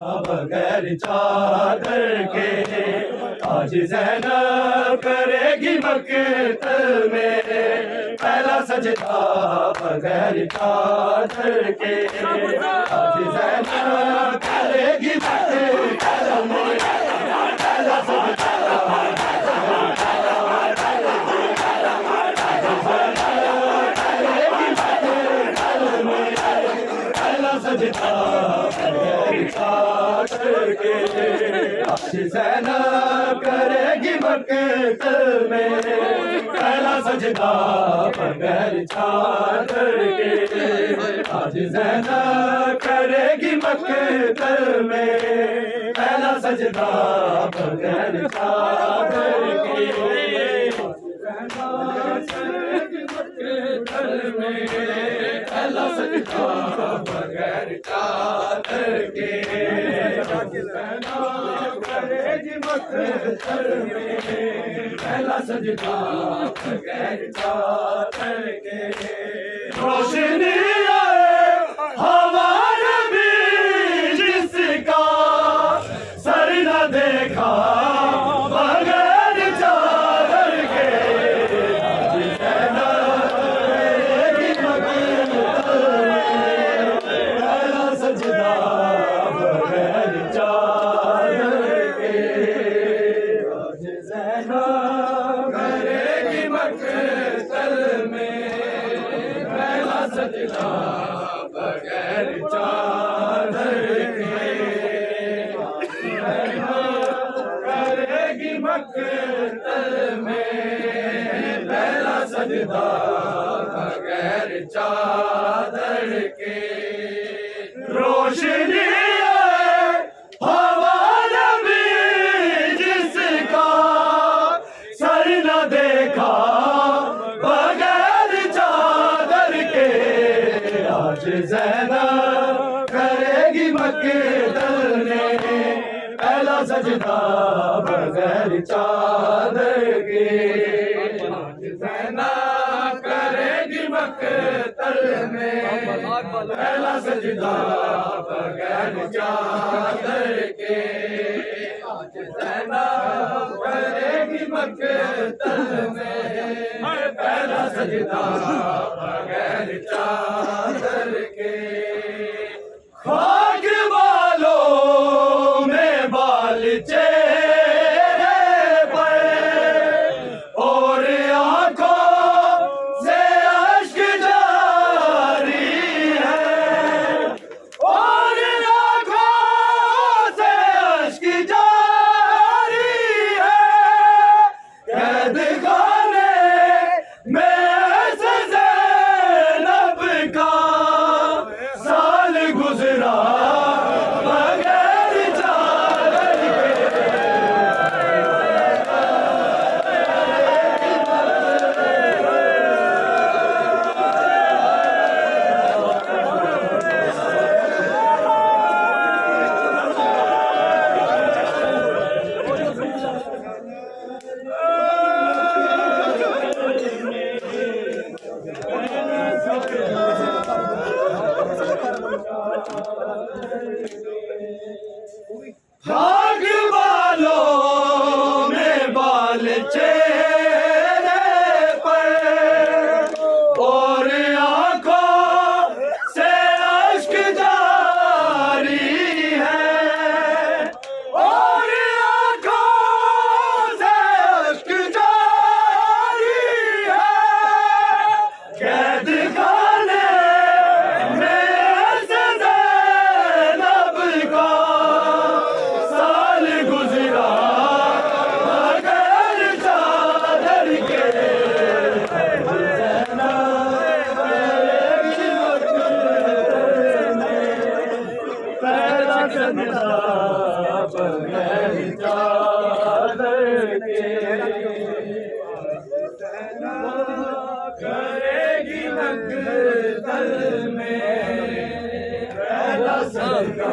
बगैर चादर के आज जैनब करेगी मकतल में पहला सजदा बगैर चादर के आज जैनब करेगी मकतल में पहला सजदा पहला सजदा बगैर चादर के आज जैनब करेगी मकतल में पहला सजदा बगैर चादर के आज जैनब करेगी मकतल में पहला सजदा बगैर चादर के पहला सजदा बगैर चादर के करेगी मकतल में पहला सजदा बगैर चादर के रोशनी पहला सजदा बगैर चादर के करेगी मकतल में पहला सजदा बगैर चादर के रोशनी पहला सजदा बगैर चादर के आज जैनब करेगी मकतल में पहला सजदा बगैर चादर के आज जैनब करेगी मकतल में पहला सजदा बगैर चादर के करेगी मकतल में पहला सजदा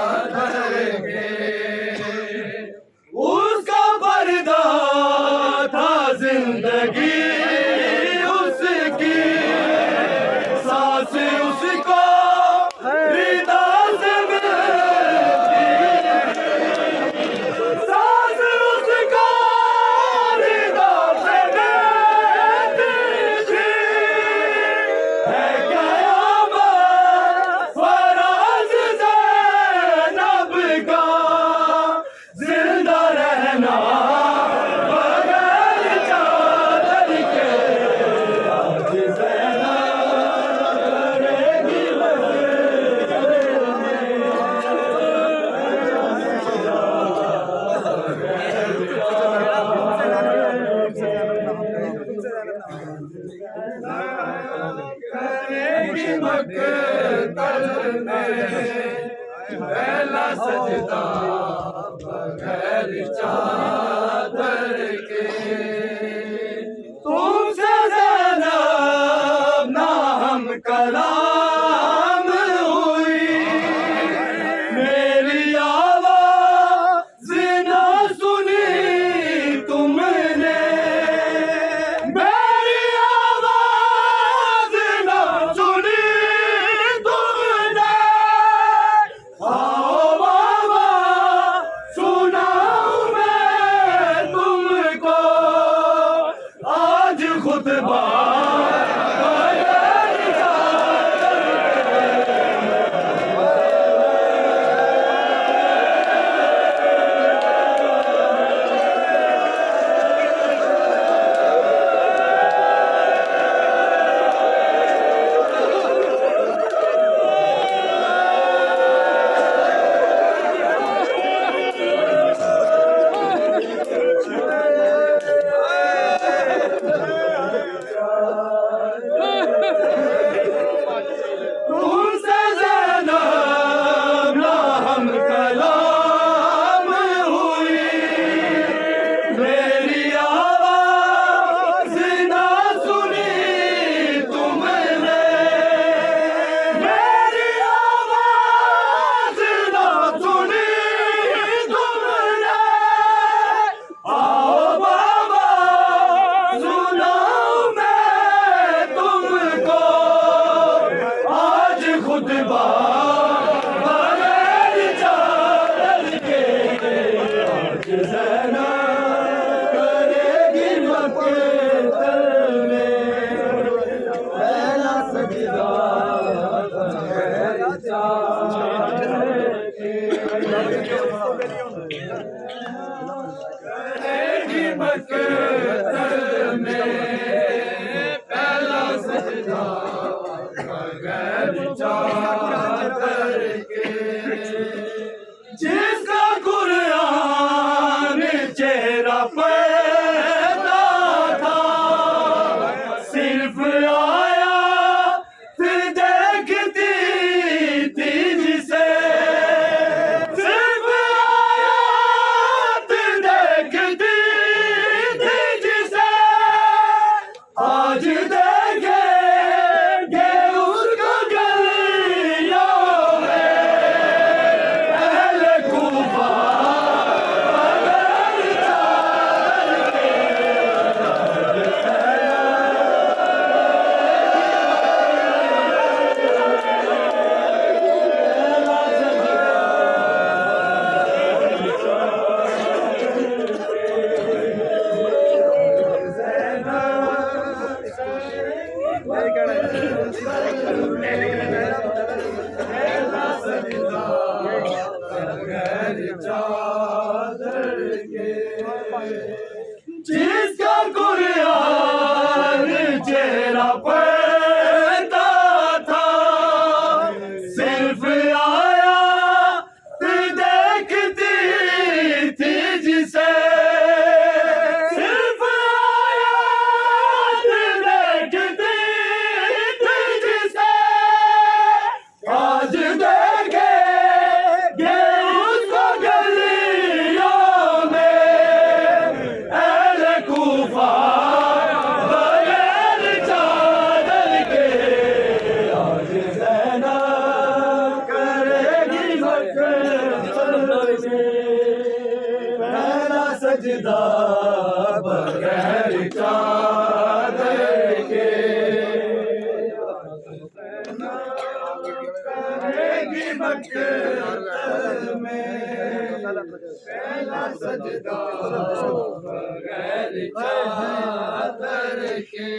बगैर चादर Não दीपक में पहला सजदा बगैर चादर के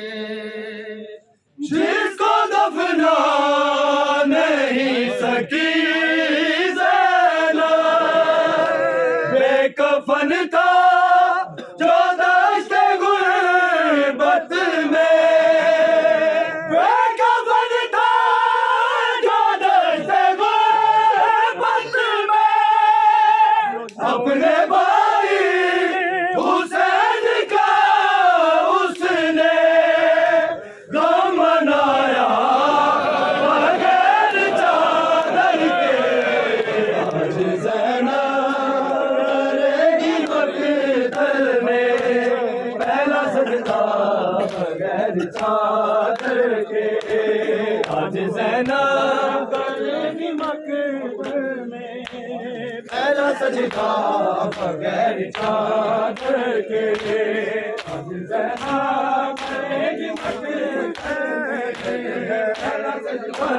जिसको दफना नहीं सकी ਚਾਦਰ ਕੇ ਅੱਜ ਜ਼ੈਨਾ ਕਰਨੀ ਮਕਬਲ में पहला सजदा बगैर चादर के आज जहना करेगी मकबल में पहला सजदा